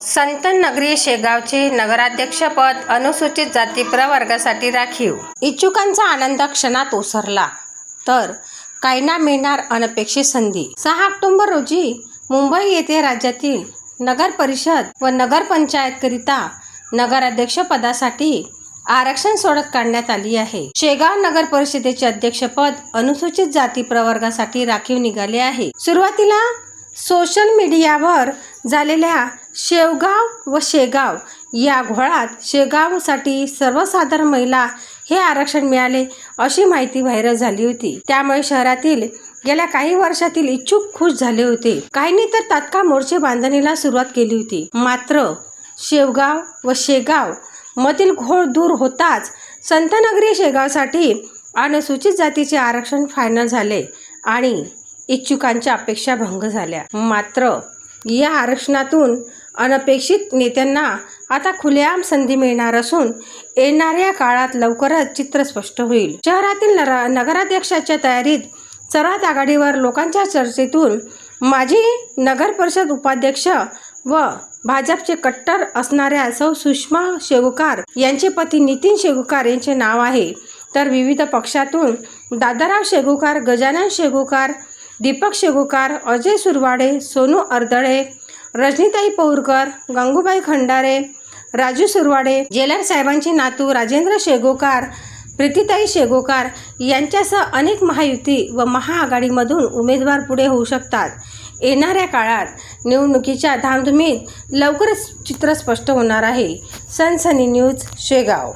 संतन नगरी शेगावचे नगराध्यक्षपद अनुसूचित जाती प्रवर्गासाठी राखीव. इच्छुकांचा आनंद क्षणात ओसरला तर काहींना मिळणार अनपेक्षित संधी. सहा ऑक्टोबर रोजी मुंबई येथे राज्यातील नगर परिषद व नगरपंचायतकरिता नगराध्यक्षपदासाठी आरक्षण सोडत काढण्यात आली आहे. शेगाव नगर परिषदेचे अध्यक्षपद अनुसूचित जाती प्रवर्गासाठी राखीव निघाले आहे. सुरुवातीला सोशल मीडियावर झालेल्या शेवगाव व शेगाव या घोळात शेगावसाठी सर्वसाधारण महिला हे आरक्षण मिळाले अशी माहिती व्हायरल झाली होती. त्यामुळे शहरातील गेल्या काही वर्षातील इच्छुक खुश झाले होते. काहींनी तर तात्काळ मोर्चे बांधणीला सुरुवात केली होती. मात्र शेवगाव व शेगाव मधील घोळ दूर होताच संतनगरी शेगावसाठी अनुसूचित जातीचे आरक्षण फायनल झाले आणि इच्छुकांच्या अपेक्षा भंग झाल्या. मात्र या आरक्षणातून अनपेक्षित नेत्यांना आता खुलेआम संधी मिळणार असून येणाऱ्या काळात लवकरच चित्र स्पष्ट होईल. शहरातील नरा नगराध्यक्षाच्या तयारीत सर्वात आघाडीवर लोकांच्या चर्चेतून माजी नगर परिषद उपाध्यक्ष व भाजपचे कट्टर असणाऱ्या सौ सुषमा शेगुकार यांचे पती नितीन शेगुकार यांचे नाव आहे. तर विविध पक्षातून दादाराव शेगुकार गजानन शेगुकार दीपक शेगुकार अजय सुरवाडे सोनू अर्दळे रजनीताई पौरकर गंगूबाई खंडारे राजू सुरवाडे जेलर साहेबांचे नातू राजेंद्र शेगोकार प्रीतीताई शेगोकार यांच्यासह अनेक महायुती व महाआघाडीमधून उमेदवार पुढे होऊ शकतात. येणाऱ्या काळात निवडणुकीच्या धामधुमीत लवकरच चित्र स्पष्ट होणार आहे. सनसनी न्यूज शेगाव.